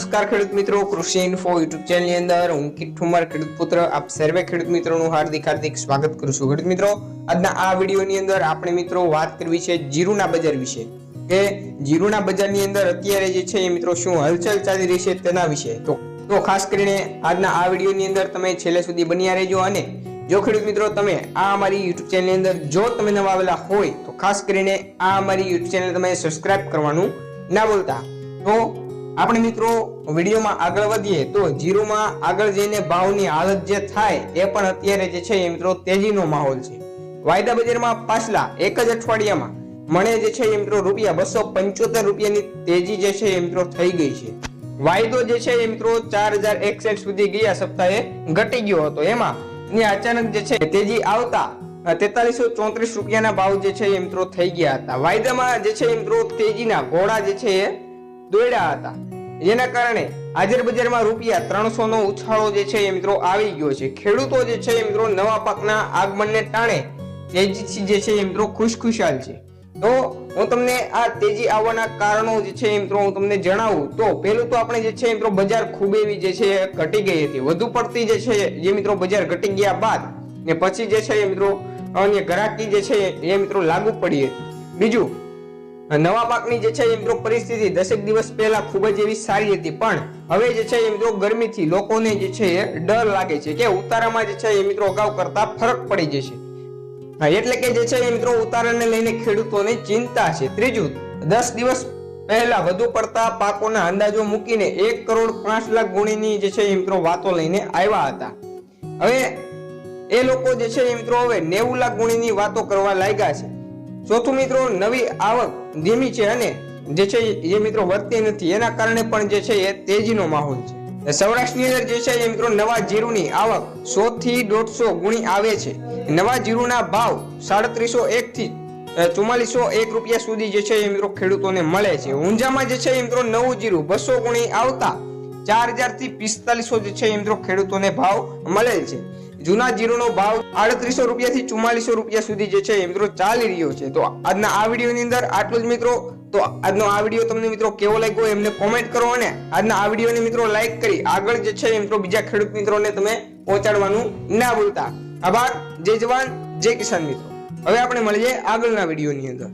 નમસ્કાર, ખેડૂત મિત્રો. કૃષિ ઇન્ફો યુટ્યુબ ચેનલની અંદર હું કિટ ઠુમર, ખેડૂત પુત્ર, આપ સર્વે ખેડૂત મિત્રોનું હાર્દિક હાર્દિક સ્વાગત કરું છું. ખેડૂત મિત્રો, આજના આ વિડીયોની અંદર આપણે મિત્રો વાત કરવી છે જીરુના બજાર વિશે. કે જીરુના બજારની અંદર અત્યારે જે છે એ મિત્રો શું હલચલ ચાલી રહી છે તેના વિશે. તો તો ખાસ કરીને આજના આ વિડીયોની અંદર તમે છેલ્લે સુધી બન્યા રહેજો અને જો ખેડૂત મિત્રો તમે આ અમારી યુટ્યુબ ચેનલની અંદર જો તમે નવા આવેલા હોય, તો ખાસ કરીને આ અમારી યુટ્યુબ ચેનલ તમે સબસ્ક્રાઇબ કરવાનું ના બોલતા તો આપણે મિત્રો, વિડીયોમાં આગળ વધીએ તો જીરુમાં આગળ જઈને ભાવની હાલત જે થાય એ પણ અત્યારે જે છે એ મિત્રો તેજીનો માહોલ છે. વાયદા બજારમાં પાછલા એક જ અઠવાડિયામાં મને જે છે એ મિત્રો રૂપિયા બસો પંચોતેર રૂપિયાની તેજી જે છે એ મિત્રો થઈ ગઈ છે. વાયદો જે છે એ મિત્રો ચાર હજાર એકસઠ સુધી ગયા સપ્તાહે ઘટી ગયો હતો. એમાં અચાનક જે છે તેજી આવતા તેતાલીસો ચોત્રીસ રૂપિયાના ભાવ જે છે એ મિત્રો થઈ ગયા હતા. વાયદામાં જે છે મિત્રો તેજીના ઘોડા જે છે એ દોડ્યા હતા. જેના કારણે હાજર બજારમાં રૂપિયા ત્રણસો નો ઉછાળો જે છે એ મિત્રો આવી ગયો છે. ખેડૂતો જે છે એ મિત્રો નવા પાકના આગમનને ટાણે તેજીથી જે છે એ મિત્રો ખુશખુશાલ છે. તો હું તમને આ તેજી આવવાના કારણો જે છે એ મિત્રો હું તમને જણાવું. તો પહેલું તો આપણે જે છે મિત્રો બજાર ખૂબ એવી જે છે ઘટી ગઈ હતી. વધુ પડતી જે છે જે મિત્રો બજાર ઘટી ગયા બાદ ને પછી જે છે એ મિત્રો અન્ય ગ્રાહકી જે છે એ મિત્રો લાગુ પડી હતી. બીજું નવા પાકની જે છે એમ તો પરિસ્થિતિ દસેક દિવસ પહેલા ખૂબ જ એવી સારી હતી. પણ હવે જે છે એ મિત્રો ગરમીથી લોકોને જે છે એ ડર લાગે છે કે ઉતારામાં જે છે એ મિત્રો અગાઉ કરતા ફરક પડી જશે. એટલે કે જે છે એ મિત્રો ઉતારાને લઈને ખેડૂતોને ચિંતા છે. ત્રીજું, દસ દિવસ પહેલા વધુ પડતા પાકોના અંદાજો મૂકીને એક કરોડ પાંચ લાખ ગુણીની જે છે એ મિત્રો વાતો લઈને આવ્યા હતા. હવે એ લોકો જે છે એ મિત્રો હવે નેવું લાખ ગુણીની વાતો કરવા લાગ્યા છે. ચોથું મિત્રો નવી આવક ધીમી છે અને જે છે એ મિત્રો વધતી નથી. એના કારણે પણ જે છે એ તેજીનો માહોલ છે. સૌરાષ્ટ્રની અંદર જે છે એ મિત્રો નવા જીરુની આવક સો થી દોઢસો ગુણી આવે છે. નવા જીરુના ભાવ સાડત્રીસો એક થી ચુમ્માલીસો એક રૂપિયા સુધી જે છે એ મિત્રો ખેડૂતોને મળે છે. ઊંઝામાં જે છે એ મિત્રો નવું જીરું બસો ગુણી આવતા ચાર હજારથી પિસ્તાલીસો જે છે એ મિત્રો ખેડૂતોને ભાવ મળેલ છે. જૂના જીરુનો ભાવ આડત્રીસો રૂપિયાથી ચુમ્માલીસો રૂપિયા સુધી જે છે એ મિત્રો ચાલી રહ્યો છે. તો આજના આ વિડીયોની અંદર આટલું જ મિત્રો. તો આજનો આ વીડિયો તમને મિત્રો કેવો લાગ્યો એમને કોમેન્ટ કરો અને આજના આ વિડીયોને મિત્રો લાઈક કરી આગળ જે છે મિત્રો બીજા ખેડૂત મિત્રોને તમે પહોંચાડવાનું ના ભૂલતા. આભાર. જય જવાન. જય કિસાન મિત્રો. હવે આપણે મળીએ આગળના વિડીયોની અંદર.